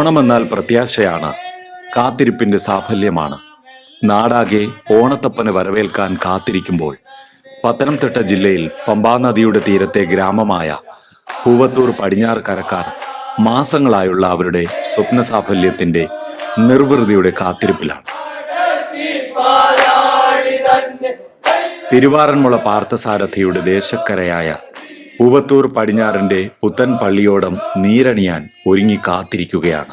ഓണമെന്നാൽ പ്രത്യാശയാണ്. കാത്തിരിപ്പിന്റെ സാഫല്യമാണ്. നാടാകെ ഓണത്തപ്പനെ വരവേൽക്കാൻ കാത്തിരിക്കുമ്പോൾ പത്തനംതിട്ട ജില്ലയിൽ പമ്പാനദിയുടെ തീരത്തെ ഗ്രാമമായ പൂവത്തൂർ പടിഞ്ഞാറ് കരക്കാർ മാസങ്ങളായുള്ള അവരുടെ സ്വപ്ന സാഫല്യത്തിന്റെ നിർവൃതിയുടെ കാത്തിരിപ്പിലാണ്. തിരുവാറന്മുള പാർത്ഥസാരഥിയുടെ ദേശക്കരയായ പൂവത്തൂർ പടിഞ്ഞാറിന്റെ പുത്തൻ പള്ളിയോടം നീരണിയാൻ ഒരുങ്ങി കാത്തിരിക്കുകയാണ്.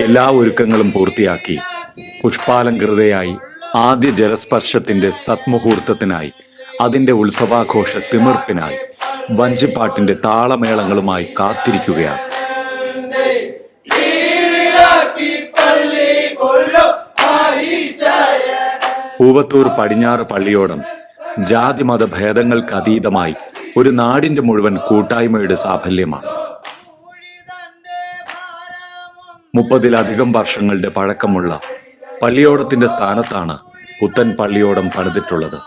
എല്ലാ ഒരുക്കങ്ങളും പൂർത്തിയാക്കി പുഷ്പാലങ്കൃതയായി ആദ്യ ജലസ്പർശത്തിന്റെ സത്മുഹൂർത്തത്തിനായി അതിന്റെ ഉത്സവാഘോഷ തിമിർപ്പിനായി വഞ്ചിപ്പാട്ടിന്റെ താളമേളങ്ങളുമായി കാത്തിരിക്കുകയാണ്. പൂവത്തൂർ പടിഞ്ഞാറ് പള്ളിയോടം ജാതിമത ഭേദങ്ങൾക്ക് അതീതമായി ഒരു നാടിന്റെ മുഴുവൻ കൂട്ടായ്മയുടെ സാഫല്യമാണ്. മുപ്പതിലധികം വർഷങ്ങളുടെ പഴക്കമുള്ള പള്ളിയോടത്തിന്റെ സ്ഥാനത്താണ് പുത്തൻ പള്ളിയോടം പണിതിട്ടുള്ളത്.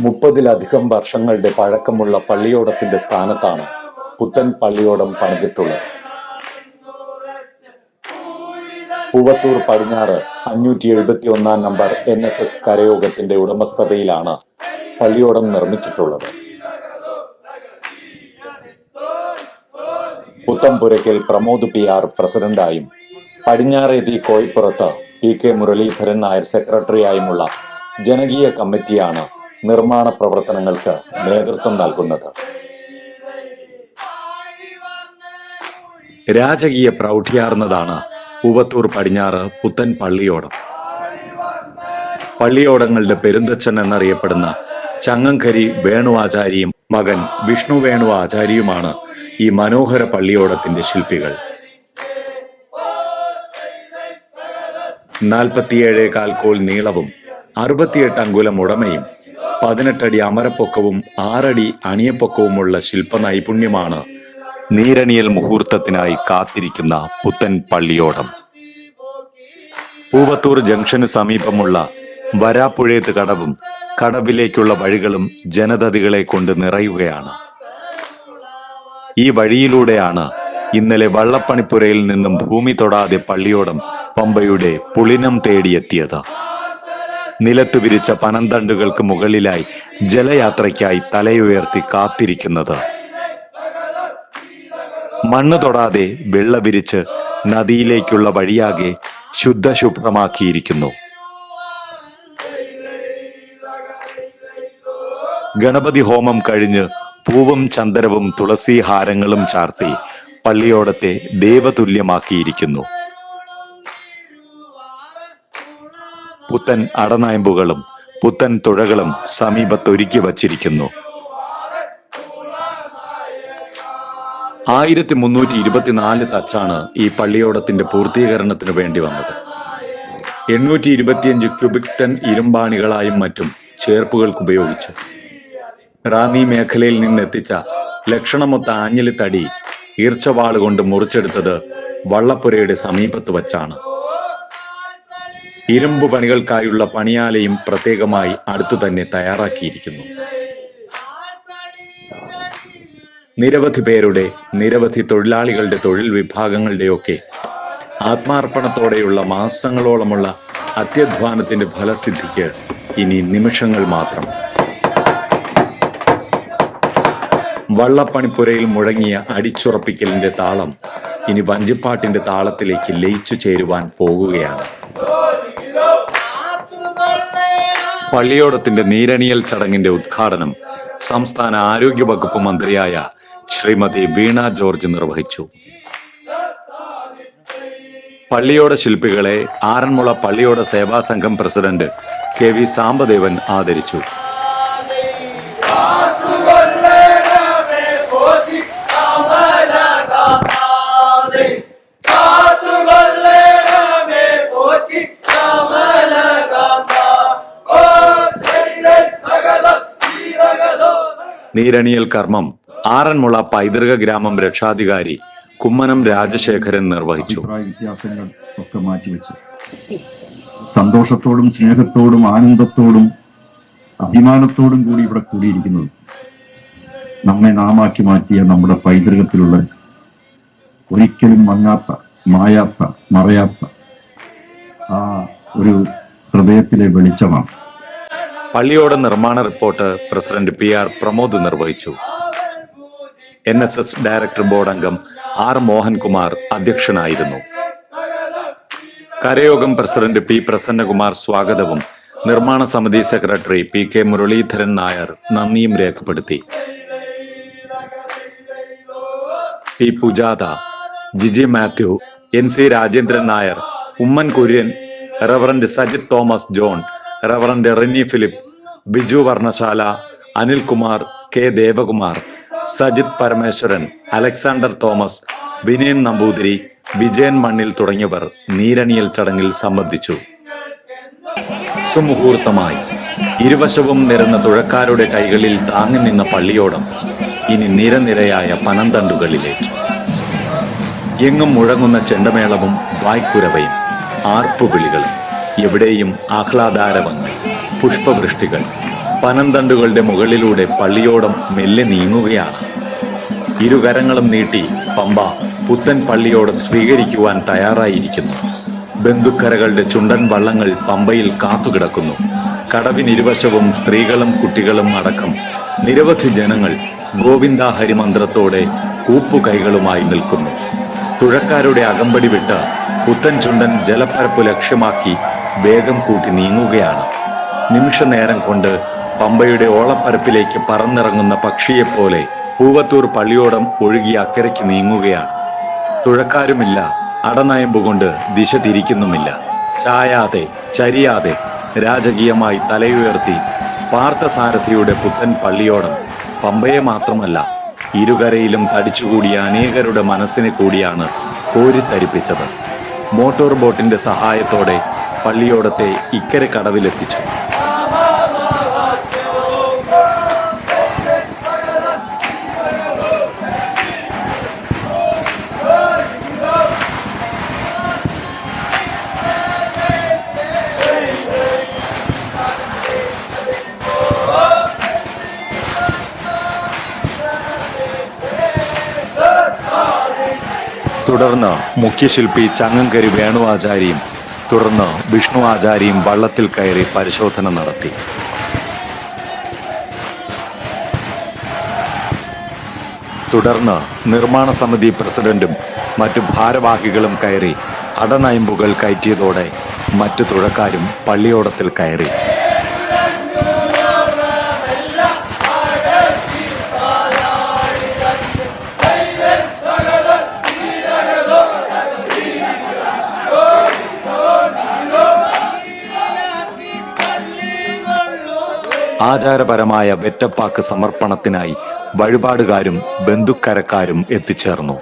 മുപ്പതിലധികം വർഷങ്ങളുടെ പഴക്കമുള്ള പള്ളിയോടത്തിന്റെ സ്ഥാനത്താണ് പുത്തൻ പള്ളിയോടം പണിതിട്ടുള്ളത്. പൂവത്തൂർ പടിഞ്ഞാറ് അഞ്ഞൂറ്റി എഴുപത്തി ഒന്നാം നമ്പർ എൻ എസ് എസ് കരയോഗത്തിന്റെ ഉടമസ്ഥതയിലാണ് പള്ളിയോടം നിർമ്മിച്ചിട്ടുള്ളത്. പുത്തംപുരയ്ക്കൽ പ്രമോദ് പി ആർ പ്രസിഡന്റായും പടിഞ്ഞാറേതി കോയിപ്പുറത്ത് പി കെ മുരളീധരൻ നായർ സെക്രട്ടറിയായുമുള്ള ജനകീയ കമ്മിറ്റിയാണ് നിർമ്മാണ പ്രവർത്തനങ്ങൾക്ക് നേതൃത്വം നൽകുന്നത്. രാജകീയ പ്രൗഢിയാർന്നതാണ് പൂവത്തൂർ പടിഞ്ഞാറ് പുത്തൻ പള്ളിയോടം. പള്ളിയോടങ്ങളുടെ പെരുന്തച്ഛൻ എന്നറിയപ്പെടുന്ന ചങ്ങങ്കരി വേണു മകൻ വിഷ്ണു വേണു ആചാരിയുമാണ് ഈ മനോഹര പള്ളിയോടത്തിന്റെ ശില്പികൾ. നാൽപ്പത്തിയേഴ് കാൽക്കോൾ നീളവും അറുപത്തിയെട്ട് അങ്കുലം ഉടമയും പതിനെട്ടടി അമരപ്പൊക്കവും ആറടി അണിയപ്പൊക്കവുമുള്ള ശില്പ നൈപുണ്യമാണ് നീരണിയൽ മുഹൂർത്തത്തിനായി കാത്തിരിക്കുന്ന പുത്തൻ പള്ളിയോടം. പൂവത്തൂർ ജംഗ്ഷന് സമീപമുള്ള വരാപ്പുഴേത്ത് കടവും കടവിലേക്കുള്ള വഴികളും ജനതതികളെ കൊണ്ട് നിറയുകയാണ്. ഈ വഴിയിലൂടെയാണ് ഇന്നലെ വള്ളപ്പണിപ്പുരയിൽ നിന്നും ഭൂമി തൊടാതെ പള്ളിയോടം പമ്പയുടെ പുളിനം തേടിയെത്തിയത്. നിലത്ത് വിരിച്ച പനന്തണ്ടുകൾക്ക് മുകളിലായി ജലയാത്രയ്ക്കായി തലയുയർത്തി കാത്തിരിക്കുന്നത് മണ്ണ് തൊടാതെ വെള്ള വിരിച്ച് നദിയിലേക്കുള്ള വഴിയാകെ ശുദ്ധശുഭ്രമാക്കിയിരിക്കുന്നു. ഗണപതി ഹോമം കഴിഞ്ഞ് പൂവും ചന്ദനവും തുളസി ഹാരങ്ങളും ചാർത്തി പള്ളിയോടത്തെ ദേവതുല്യമാക്കിയിരിക്കുന്നു. പുത്തൻ അടനായമ്പുകളും പുത്തൻ തുഴകളും സമീപത്തൊരുക്കി വച്ചിരിക്കുന്നു. ആയിരത്തി മുന്നൂറ്റി ഇരുപത്തിനാല് തച്ചാണ് ഈ പള്ളിയോടത്തിന്റെ പൂർത്തീകരണത്തിന് വേണ്ടി വന്നത്. എണ്ണൂറ്റി ഇരുപത്തിയഞ്ച് ക്യൂബിക് ടൺ ഇരുമ്പാണികളായും മറ്റും ചേർപ്പുകൾക്ക് ഉപയോഗിച്ചു റാന്നി മേഖലയിൽ നിന്നെത്തിച്ച ലക്ഷണമൊത്ത ആഞ്ഞിലി തടി ഈർച്ചവാൾ കൊണ്ട് മുറിച്ചെടുത്തത് വള്ളപ്പുരയുടെ സമീപത്ത് വച്ചാണ്. ഇരുമ്പ് പണികൾക്കായുള്ള പണിയാലയും പ്രത്യേകമായി അടുത്തു തന്നെ തയ്യാറാക്കിയിരിക്കുന്നു. നിരവധി പേരുടെ നിരവധി തൊഴിലാളികളുടെ തൊഴിൽ വിഭാഗങ്ങളുടെയൊക്കെ ആത്മാർപ്പണത്തോടെയുള്ള മാസങ്ങളോളമുള്ള അത്യധ്വാനത്തിന്റെ ഫലസിദ്ധിക്ക് ഇനി നിമിഷങ്ങൾ മാത്രം. വള്ളപ്പണിപ്പുരയിൽ മുഴങ്ങിയ അടിച്ചുറപ്പിക്കലിന്റെ താളം ഇനി വഞ്ചിപ്പാട്ടിന്റെ താളത്തിലേക്ക് ലയിച്ചു ചേരുവാൻ പോകുകയാണ്. പള്ളിയോടത്തിന്റെ നീരണിയൽ ചടങ്ങിന്റെ ഉദ്ഘാടനം സംസ്ഥാന ആരോഗ്യ വകുപ്പ് മന്ത്രിയായ ശ്രീമതി വീണ ജോർജ് നിർവഹിച്ചു. പള്ളിയോട ശില്പികളെ ആറന്മുള പള്ളിയോട സേവാ സംഘം പ്രസിഡന്റ് കെ വി സാംബദേവൻ ആദരിച്ചു. നീരണിയൽ കർമ്മം ആറന്മുള പൈതൃക ഗ്രാമം രക്ഷാധികാരി കുമ്മനം രാജശേഖരൻ നിർവഹിച്ചു. വ്യത്യാസങ്ങൾ ഒക്കെ മാറ്റിവെച്ചു. സന്തോഷത്തോടും സ്നേഹത്തോടും ആനന്ദത്തോടും അഭിമാനത്തോടും കൂടി ഇവിടെ കൂടിയിരിക്കുന്നത് നമ്മെ നാമാക്കി മാറ്റിയ നമ്മുടെ പൈതൃകത്തിലുള്ള ഒരിക്കലും മങ്ങാത്ത മായാത്ത മറയാത്ത ആ ഒരു ഹൃദയത്തിലെ വെളിച്ചമാണ്. പള്ളിയോട് നിർമ്മാണ report president P R Pramod നിർവഹിച്ചു. N S S director board അംഗം ആർ മോഹൻകുമാർ അധ്യക്ഷനായിരുന്നു. കരയോഗം പ്രസിഡന്റ് പി പ്രസന്നകുമാർ സ്വാഗതവും നിർമ്മാണ സമിതി secretary P K Muraleedharan Nair നന്ദിയും രേഖപ്പെടുത്തി. P Pujatha Jiji Mathew N C Rajendran Nair Oommen Kurian reverend Sajith Thomas John reverend Rini Philip Biju Varnashala Anilkumar K Devakumar Sajith Parameswaran Alexander Thomas Vinayan Namboothiri Vijayan Mannil തുടങ്ങിയവർ നീരണിയൽ ചടങ്ങിൽ സംബന്ധിച്ചു. സുമുഹൂർത്തമായി. ഇരുവശവും നിരന്ന തുഴക്കാരുടെ കൈകളിൽ താങ്ങി നിന്ന പള്ളിയോടം ഇനി നിരനിരയായ പനന്തണ്ടുകളിലേക്ക് എങ്ങും മുഴങ്ങുന്ന ചെണ്ടമേളവും വായ്ക്കുരവയും ആർപ്പുവിളികളും എവിടെയും ആഹ്ലാദാരവങ്ങൾ പുഷ്പവൃഷ്ടികൾ പനന്തണ്ടുകളുടെ മുകളിലൂടെ പള്ളിയോടം മെല്ലെ നീങ്ങുകയാണ്. ഇരുകരങ്ങളും നീട്ടി പമ്പ പുത്തൻ പള്ളിയോടം സ്വീകരിക്കുവാൻ തയ്യാറായിരിക്കുന്നു. ബന്ധുക്കരകളുടെ ചുണ്ടൻ വള്ളങ്ങൾ പമ്പയിൽ കാത്തുകിടക്കുന്നു. കടവിനിരുവശവും സ്ത്രീകളും കുട്ടികളും അടക്കം നിരവധി ജനങ്ങൾ ഗോവിന്ദ ഹരിമന്ത്രത്തോടെ കൂപ്പുകൈകളുമായി നിൽക്കുന്നു. തുഴക്കാരുടെ അകമ്പടി വിട്ട് പുത്തൻ ചുണ്ടൻ ജലപ്പരപ്പ് ലക്ഷ്യമാക്കി വേഗം കൂട്ടി നീങ്ങുകയാണ്. നിമിഷ നേരം കൊണ്ട് പമ്പയുടെ ഓളപ്പരപ്പിലേക്ക് പറന്നിറങ്ങുന്ന പക്ഷിയെപ്പോലെ പൂവത്തൂർ പള്ളിയോടം ഒഴുകി അക്കരയ്ക്ക് നീങ്ങുകയാണ്. തുഴക്കാരുമില്ല അടനയമ്പുകൊണ്ട് ദിശ തിരിക്കുന്നുമില്ല. ചായാതെ ചരിയാതെ രാജകീയമായി തലയുയർത്തി പാർത്ഥസാരഥിയുടെ പുത്തൻ പള്ളിയോടം പമ്പയെ മാത്രമല്ല ഇരുകരയിലും തടിച്ചുകൂടിയ അനേകരുടെ മനസ്സിനെ കൂടിയാണ് കോരിത്തരിപ്പിച്ചത്. മോട്ടോർ ബോട്ടിന്റെ സഹായത്തോടെ പള്ളിയോടത്തെ ഇക്കരെ കടവിലെത്തിച്ചു. തുടർന്ന് മുഖ്യശില്പി ചങ്ങങ്കരി വേണു ആചാര്യയും തുടർന്ന് വിഷ്ണു ആചാര്യയും വള്ളത്തിൽ കയറി പരിശോധന നടത്തി. തുടർന്ന് നിർമ്മാണ സമിതി പ്രസിഡന്റും മറ്റു ഭാരവാഹികളും കയറി അടനയമ്പുകൾ കയറ്റിയതോടെ മറ്റു തുഴക്കാരും പള്ളിയോടത്തിൽ കയറി. ആചാരപരമായ വെറ്റപ്പാക്ക് സമർപ്പണത്തിനായി വഴിപാടുകാരും ബന്ധുക്കരക്കാരും എത്തിച്ചേർന്നു.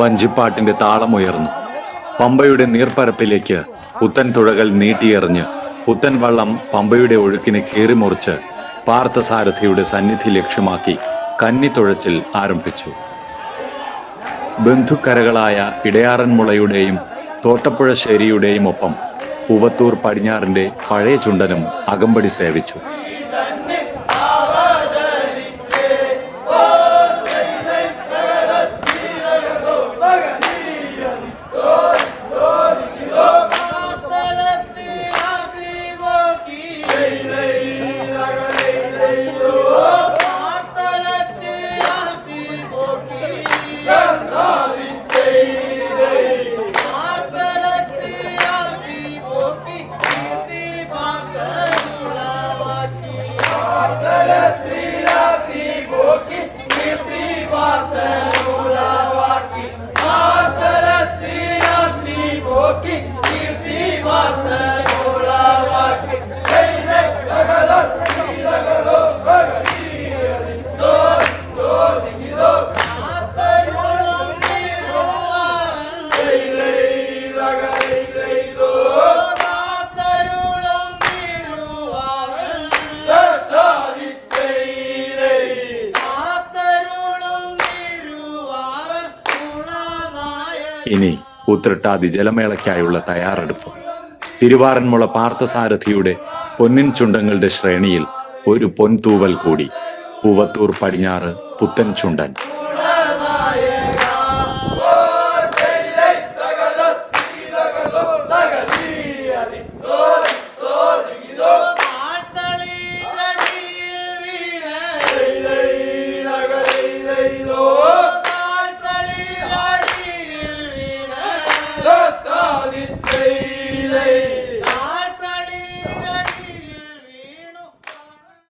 വഞ്ചിപ്പാട്ടിന്റെ താളമുയർന്നു. പമ്പയുടെ നീർപ്പരപ്പിലേക്ക് പുത്തൻ തുഴകൾ നീട്ടിയെറിഞ്ഞ് പുത്തൻ വള്ളം പമ്പയുടെ ഒഴുക്കിനെ കീറിമുറിച്ച് പാർത്ഥസാരഥിയുടെ സന്നിധി ലക്ഷ്യമാക്കി കന്നിത്തുഴച്ചിൽ ആരംഭിച്ചു. ബന്ധുക്കരകളായ ഇടയാറന്മുളയുടെയും തോട്ടപ്പുഴശ്ശേരിയുടെയും ഒപ്പം പൂവത്തൂർ പടിഞ്ഞാറിന്റെ പഴയ ചുണ്ടനും അകമ്പടി സേവിച്ചു. ഇനി ഉത്രട്ടാതി ജലമേളയ്ക്കായുള്ള തയ്യാറെടുപ്പ്. തിരുവാറന്മുള പാർത്ഥസാരഥിയുടെ പൊന്നിൻ ചുണ്ടങ്ങളുടെ ശ്രേണിയിൽ ഒരു പൊൻതൂവൽ കൂടി. പൂവത്തൂർ പടിഞ്ഞാറ് പുത്തൻ ചുണ്ടൻ.